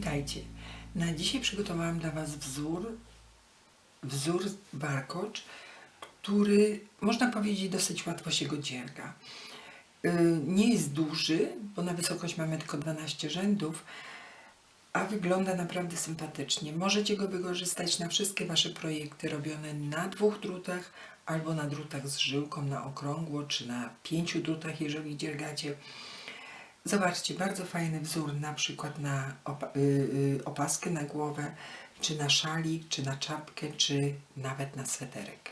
Witajcie. Na dzisiaj przygotowałam dla Was wzór, wzór warkocz, który można powiedzieć dosyć łatwo się go dzierga. Yy, Nie jest duży, bo na wysokość mamy tylko 12 rzędów, a wygląda naprawdę sympatycznie. Możecie go wykorzystać na wszystkie Wasze projekty robione na dwóch drutach albo na drutach z żyłką na okrągło, czy na pięciu drutach, jeżeli dziergacie. Zobaczcie, bardzo fajny wzór na przykład na opa- y, y, opaskę na głowę, czy na szalik, czy na czapkę, czy nawet na sweterek.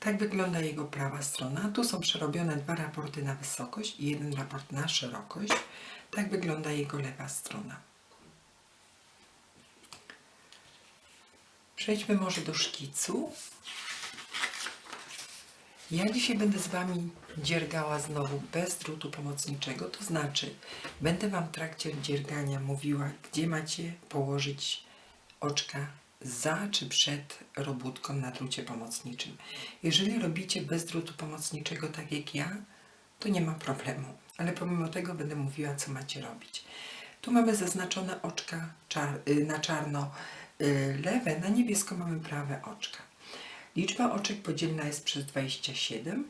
Tak wygląda jego prawa strona. Tu są przerobione dwa raporty na wysokość i jeden raport na szerokość. Tak wygląda jego lewa strona. Przejdźmy może do szkicu. Ja dzisiaj będę z Wami dziergała znowu bez drutu pomocniczego, to znaczy będę Wam w trakcie dziergania mówiła, gdzie macie położyć oczka za czy przed robótką na drucie pomocniczym. Jeżeli robicie bez drutu pomocniczego tak jak ja, to nie ma problemu, ale pomimo tego będę mówiła, co macie robić. Tu mamy zaznaczone oczka czar- y, na czarno y, lewe, na niebiesko mamy prawe oczka. Liczba oczek podzielna jest przez 27,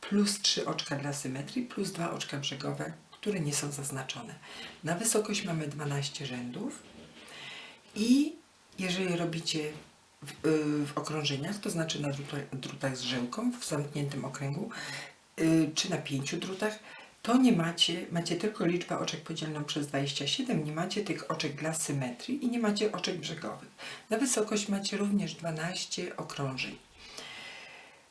plus 3 oczka dla symetrii, plus 2 oczka brzegowe, które nie są zaznaczone. Na wysokość mamy 12 rzędów i jeżeli robicie w, y, w okrążeniach, to znaczy na drutach, drutach z żyłką w zamkniętym okręgu, y, czy na pięciu drutach, to nie macie, macie tylko liczbę oczek podzielną przez 27, nie macie tych oczek dla symetrii i nie macie oczek brzegowych. Na wysokość macie również 12 okrążeń.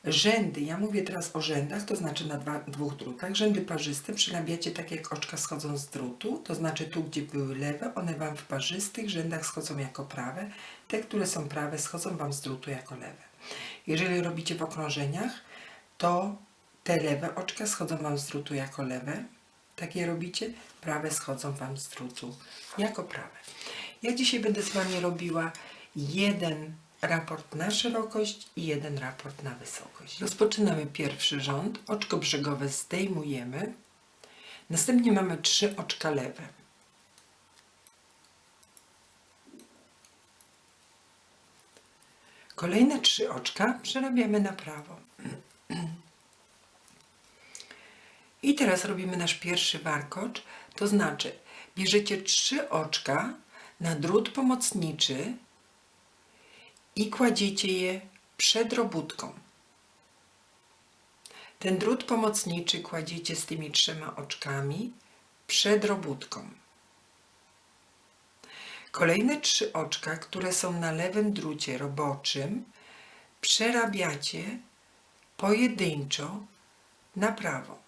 Rzędy, ja mówię teraz o rzędach, to znaczy na dwa, dwóch drutach. Rzędy parzyste przyrabiacie tak jak oczka schodzą z drutu, to znaczy tu, gdzie były lewe, one Wam w parzystych rzędach schodzą jako prawe. Te, które są prawe, schodzą Wam z drutu jako lewe. Jeżeli robicie w okrążeniach, to te lewe oczka schodzą Wam z drutu jako lewe. Takie robicie, prawe schodzą Wam z drutu jako prawe. Ja dzisiaj będę z Wami robiła jeden raport na szerokość i jeden raport na wysokość. Rozpoczynamy pierwszy rząd. Oczko brzegowe zdejmujemy. Następnie mamy trzy oczka lewe. Kolejne trzy oczka przerabiamy na prawo. I teraz robimy nasz pierwszy warkocz, to znaczy bierzecie trzy oczka na drut pomocniczy i kładziecie je przed robótką. Ten drut pomocniczy kładziecie z tymi trzema oczkami przed robótką. Kolejne trzy oczka, które są na lewym drucie roboczym, przerabiacie pojedynczo na prawo.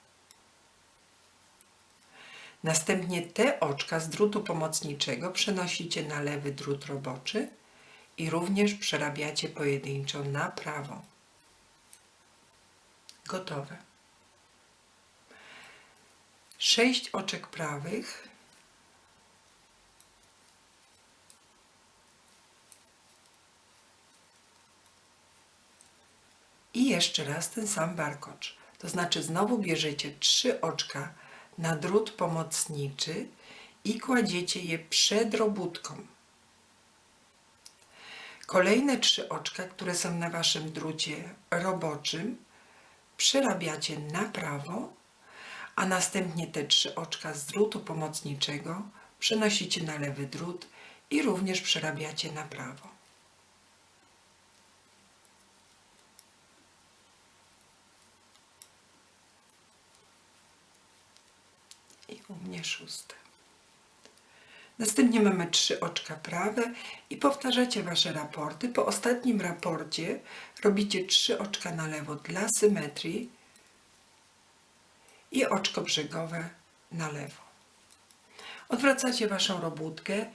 Następnie te oczka z drutu pomocniczego przenosicie na lewy drut roboczy i również przerabiacie pojedynczo na prawo. Gotowe. Sześć oczek prawych. I jeszcze raz ten sam warkocz. To znaczy znowu bierzecie trzy oczka na drut pomocniczy i kładziecie je przed robótką. Kolejne trzy oczka, które są na waszym drucie roboczym, przerabiacie na prawo, a następnie te trzy oczka z drutu pomocniczego przenosicie na lewy drut i również przerabiacie na prawo. I u mnie szóste. Następnie mamy trzy oczka prawe i powtarzacie Wasze raporty. Po ostatnim raporcie robicie trzy oczka na lewo dla symetrii i oczko brzegowe na lewo. Odwracacie Waszą robótkę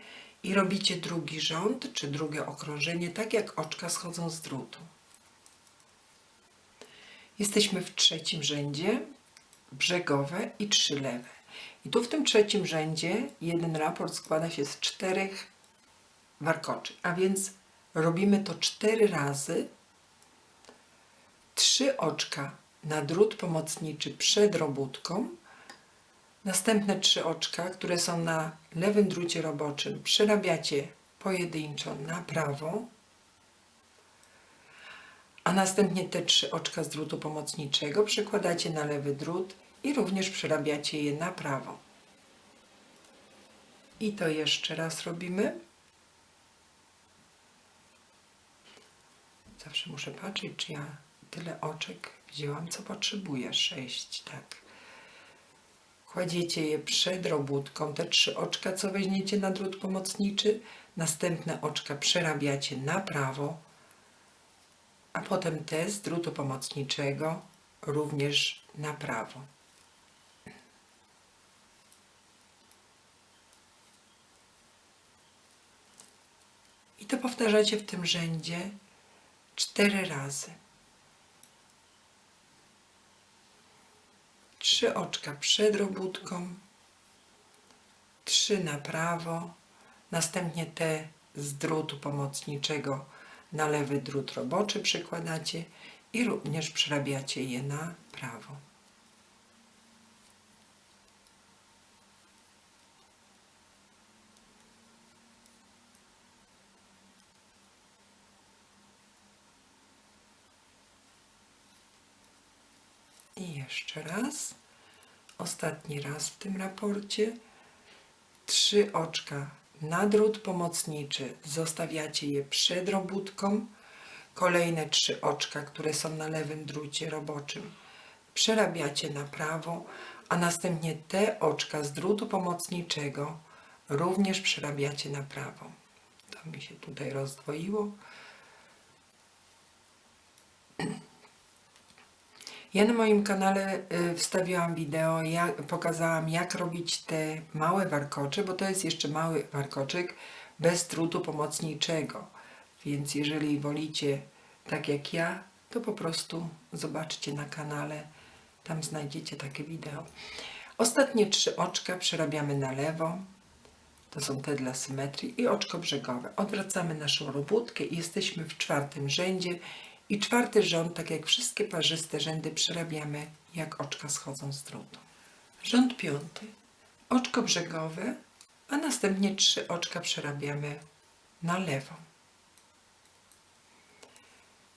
i robicie drugi rząd, czy drugie okrążenie, tak jak oczka schodzą z drutu. Jesteśmy w trzecim rzędzie, brzegowe i trzy lewe. I tu w tym trzecim rzędzie jeden raport składa się z czterech warkoczy, a więc robimy to cztery razy. Trzy oczka na drut pomocniczy przed robótką, Następne trzy oczka, które są na lewym drucie roboczym, przerabiacie pojedynczo na prawo, a następnie te trzy oczka z drutu pomocniczego przekładacie na lewy drut i również przerabiacie je na prawo. I to jeszcze raz robimy. Zawsze muszę patrzeć, czy ja tyle oczek wzięłam, co potrzebuję. Sześć, tak. Kładziecie je przed robótką, te trzy oczka, co weźmiecie na drut pomocniczy. Następne oczka przerabiacie na prawo, a potem te z drutu pomocniczego również na prawo. To powtarzacie w tym rzędzie cztery razy. Trzy oczka przed robótką, trzy na prawo, następnie te z drutu pomocniczego na lewy drut roboczy przykładacie i również przerabiacie je na prawo. I jeszcze raz. Ostatni raz w tym raporcie. Trzy oczka na drut pomocniczy zostawiacie je przed robótką. Kolejne trzy oczka, które są na lewym drucie roboczym, przerabiacie na prawo, a następnie te oczka z drutu pomocniczego również przerabiacie na prawo. To mi się tutaj rozdwoiło. Ja na moim kanale y, wstawiłam wideo, ja pokazałam jak robić te małe warkocze, bo to jest jeszcze mały warkoczek bez drutu pomocniczego. Więc jeżeli wolicie tak jak ja, to po prostu zobaczcie na kanale, tam znajdziecie takie wideo. Ostatnie trzy oczka przerabiamy na lewo, to są te dla symetrii i oczko brzegowe. Odwracamy naszą robótkę i jesteśmy w czwartym rzędzie i czwarty rząd, tak jak wszystkie parzyste rzędy, przerabiamy, jak oczka schodzą z drutu. Rząd piąty. Oczko brzegowe, a następnie trzy oczka przerabiamy na lewo.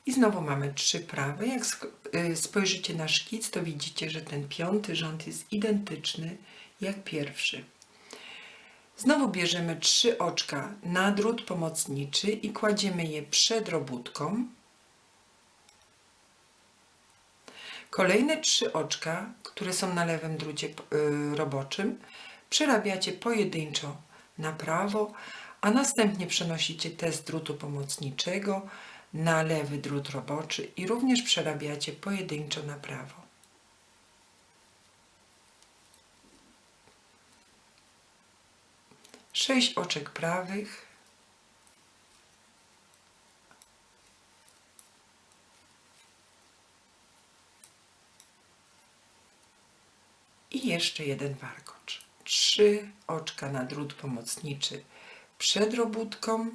I znowu mamy trzy prawe. Jak y, spojrzycie na szkic, to widzicie, że ten piąty rząd jest identyczny jak pierwszy. Znowu bierzemy trzy oczka na drut pomocniczy i kładziemy je przed robótką Kolejne trzy oczka, które są na lewym drucie y, roboczym, przerabiacie pojedynczo na prawo, a następnie przenosicie te z drutu pomocniczego na lewy drut roboczy i również przerabiacie pojedynczo na prawo. Sześć oczek prawych, jeszcze jeden warkocz. Trzy oczka na drut pomocniczy przed robótką.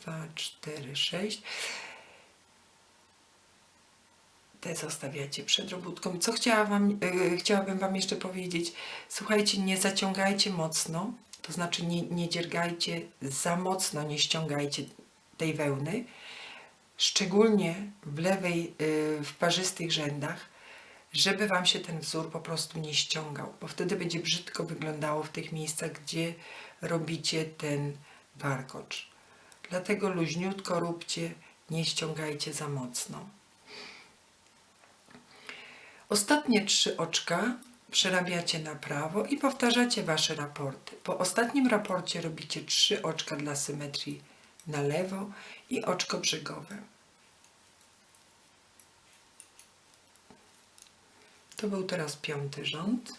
Dwa, cztery, sześć. Te zostawiacie przed robótką. Co chciała wam, yy, chciałabym Wam jeszcze powiedzieć? Słuchajcie, nie zaciągajcie mocno, to znaczy nie, nie dziergajcie za mocno, nie ściągajcie tej wełny. Szczególnie w lewej, yy, w parzystych rzędach żeby Wam się ten wzór po prostu nie ściągał, bo wtedy będzie brzydko wyglądało w tych miejscach, gdzie robicie ten warkocz. Dlatego luźniutko róbcie, nie ściągajcie za mocno. Ostatnie trzy oczka przerabiacie na prawo i powtarzacie Wasze raporty. Po ostatnim raporcie robicie trzy oczka dla symetrii na lewo i oczko brzegowe. To był teraz piąty rząd.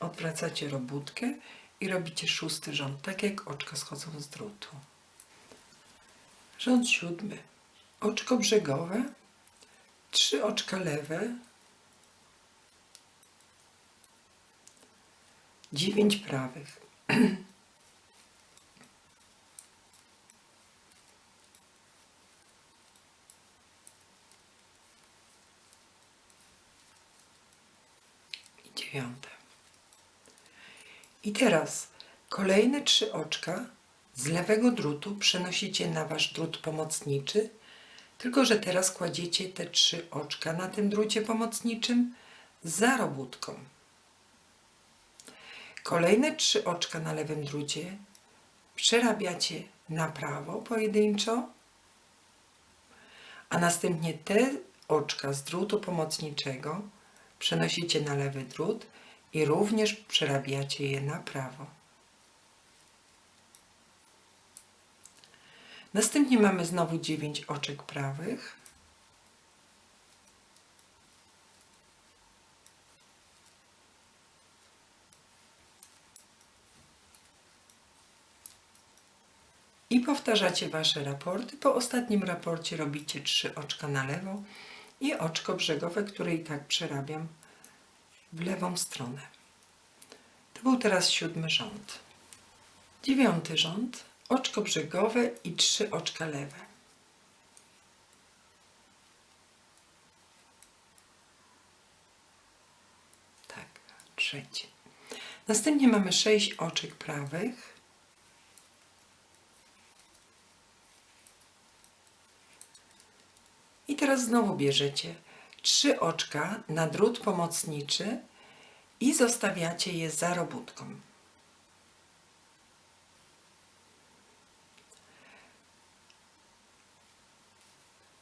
Odwracacie robótkę i robicie szósty rząd, tak jak oczka schodzą z drutu. Rząd siódmy. Oczko brzegowe, trzy oczka lewe, dziewięć prawych. dziewiąte. I teraz kolejne trzy oczka z lewego drutu przenosicie na wasz drut pomocniczy, tylko że teraz kładziecie te trzy oczka na tym drucie pomocniczym za robótką. Kolejne trzy oczka na lewym drucie przerabiacie na prawo pojedynczo, a następnie te oczka z drutu pomocniczego przenosicie na lewy drut i również przerabiacie je na prawo. Następnie mamy znowu 9 oczek prawych. I powtarzacie Wasze raporty. Po ostatnim raporcie robicie 3 oczka na lewo i oczko brzegowe, które i tak przerabiam w lewą stronę. To był teraz siódmy rząd. Dziewiąty rząd, oczko brzegowe i trzy oczka lewe. Tak, trzecie. Następnie mamy sześć oczek prawych. I teraz znowu bierzecie trzy oczka na drut pomocniczy i zostawiacie je za robótką.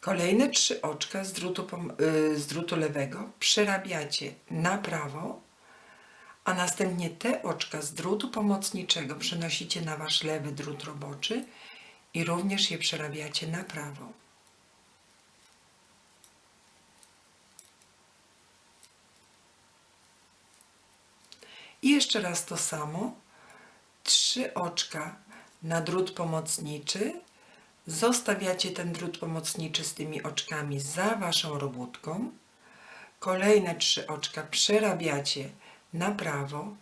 Kolejne trzy oczka z drutu, y, z drutu lewego przerabiacie na prawo, a następnie te oczka z drutu pomocniczego przenosicie na wasz lewy drut roboczy i również je przerabiacie na prawo. I jeszcze raz to samo. Trzy oczka na drut pomocniczy. Zostawiacie ten drut pomocniczy z tymi oczkami za waszą robótką. Kolejne trzy oczka przerabiacie na prawo,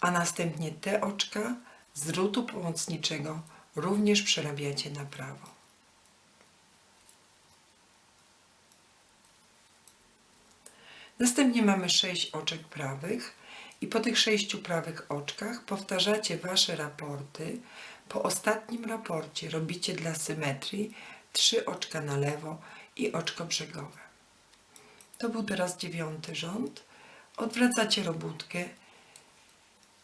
a następnie te oczka z drutu pomocniczego również przerabiacie na prawo. Następnie mamy sześć oczek prawych i po tych sześciu prawych oczkach powtarzacie Wasze raporty. Po ostatnim raporcie robicie dla symetrii trzy oczka na lewo i oczko brzegowe. To był teraz dziewiąty rząd. Odwracacie robótkę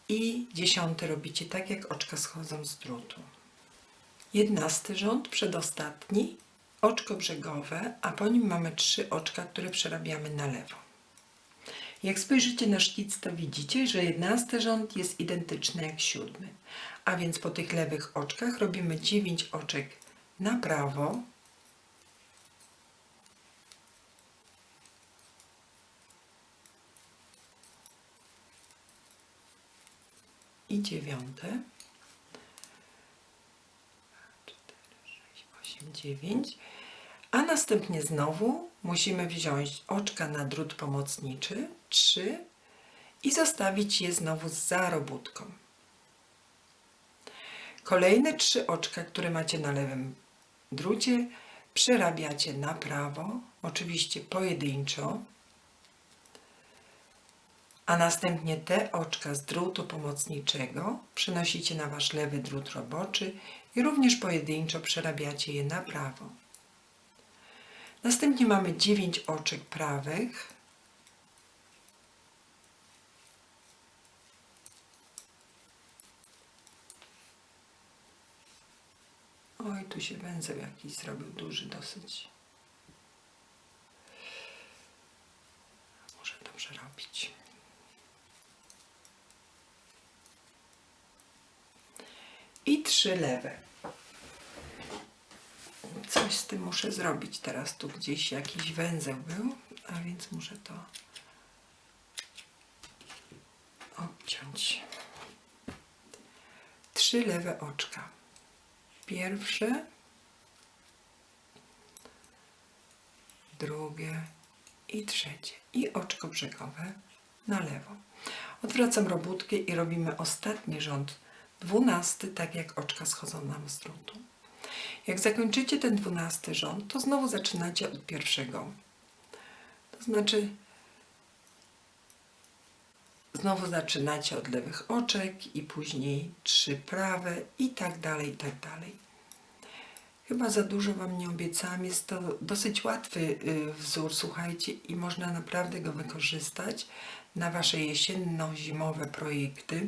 i dziesiąty robicie tak, jak oczka schodzą z drutu. Jedenasty rząd, przedostatni, oczko brzegowe, a po nim mamy trzy oczka, które przerabiamy na lewo. Jak spojrzycie na szkic, to widzicie, że jedenasty rząd jest identyczny jak siódmy. A więc po tych lewych oczkach robimy 9 oczek na prawo. I dziewiąte. 4, 6, 8, 9. A następnie znowu musimy wziąć oczka na drut pomocniczy, 3 i zostawić je znowu za robótką. Kolejne trzy oczka, które macie na lewym drucie, przerabiacie na prawo, oczywiście pojedynczo, a następnie te oczka z drutu pomocniczego przenosicie na wasz lewy drut roboczy i również pojedynczo przerabiacie je na prawo. Następnie mamy 9 oczek prawych. Oj, tu się węzeł jakiś zrobił duży dosyć. Muszę to przerobić. I trzy lewe. Coś z tym muszę zrobić. Teraz tu gdzieś jakiś węzeł był, a więc muszę to odciąć. Trzy lewe oczka. Pierwsze, drugie i trzecie. I oczko brzegowe na lewo. Odwracam robótkę i robimy ostatni rząd, dwunasty, tak jak oczka schodzą nam z drutu. Jak zakończycie ten dwunasty rząd, to znowu zaczynacie od pierwszego. To znaczy znowu zaczynacie od lewych oczek i później trzy prawe i tak dalej, i tak dalej. Chyba za dużo Wam nie obiecałam. Jest to dosyć łatwy y, wzór, słuchajcie, i można naprawdę go wykorzystać na Wasze jesienno-zimowe projekty.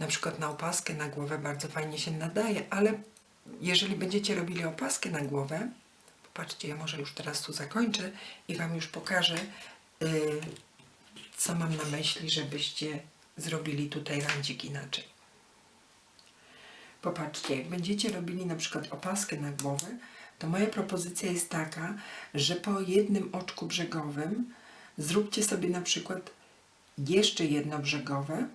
Na przykład na opaskę na głowę bardzo fajnie się nadaje, ale jeżeli będziecie robili opaskę na głowę, popatrzcie, ja może już teraz tu zakończę i Wam już pokażę, y, co mam na myśli, żebyście zrobili tutaj rancik inaczej. Popatrzcie, jak będziecie robili na przykład opaskę na głowę, to moja propozycja jest taka, że po jednym oczku brzegowym zróbcie sobie na przykład jeszcze jedno brzegowe,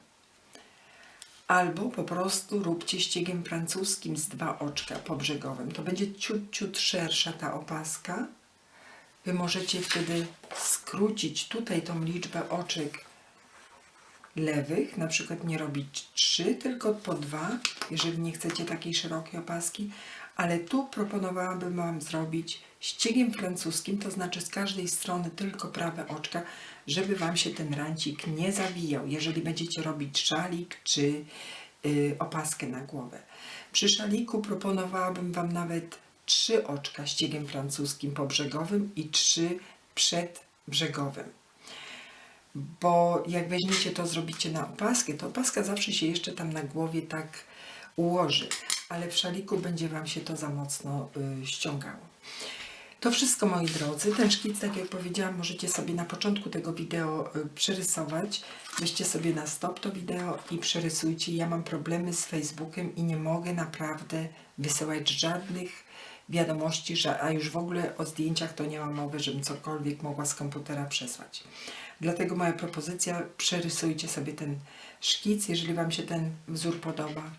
albo po prostu róbcie ściegiem francuskim z dwa oczka po brzegowym. To będzie ciut, ciut szersza ta opaska. Wy możecie wtedy skrócić tutaj tą liczbę oczek lewych, na przykład nie robić trzy, tylko po dwa, jeżeli nie chcecie takiej szerokiej opaski, ale tu proponowałabym Wam zrobić ściegiem francuskim, to znaczy z każdej strony tylko prawe oczka, żeby Wam się ten rancik nie zawijał, jeżeli będziecie robić szalik czy y, opaskę na głowę. Przy szaliku proponowałabym Wam nawet trzy oczka ściegiem francuskim po brzegowym i trzy przed brzegowym bo jak weźmiecie to, zrobicie na opaskę, to opaska zawsze się jeszcze tam na głowie tak ułoży, ale w szaliku będzie Wam się to za mocno y, ściągało. To wszystko moi drodzy. Ten szkic, tak jak powiedziałam, możecie sobie na początku tego wideo y, przerysować. Weźcie sobie na stop to wideo i przerysujcie. Ja mam problemy z Facebookiem i nie mogę naprawdę wysyłać żadnych wiadomości, że, a już w ogóle o zdjęciach to nie mam mowy, żebym cokolwiek mogła z komputera przesłać. Dlatego moja propozycja, przerysujcie sobie ten szkic, jeżeli Wam się ten wzór podoba.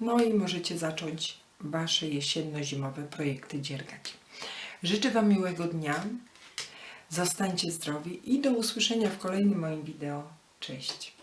No i możecie zacząć Wasze jesienno-zimowe projekty dziergać. Życzę Wam miłego dnia, zostańcie zdrowi i do usłyszenia w kolejnym moim wideo. Cześć!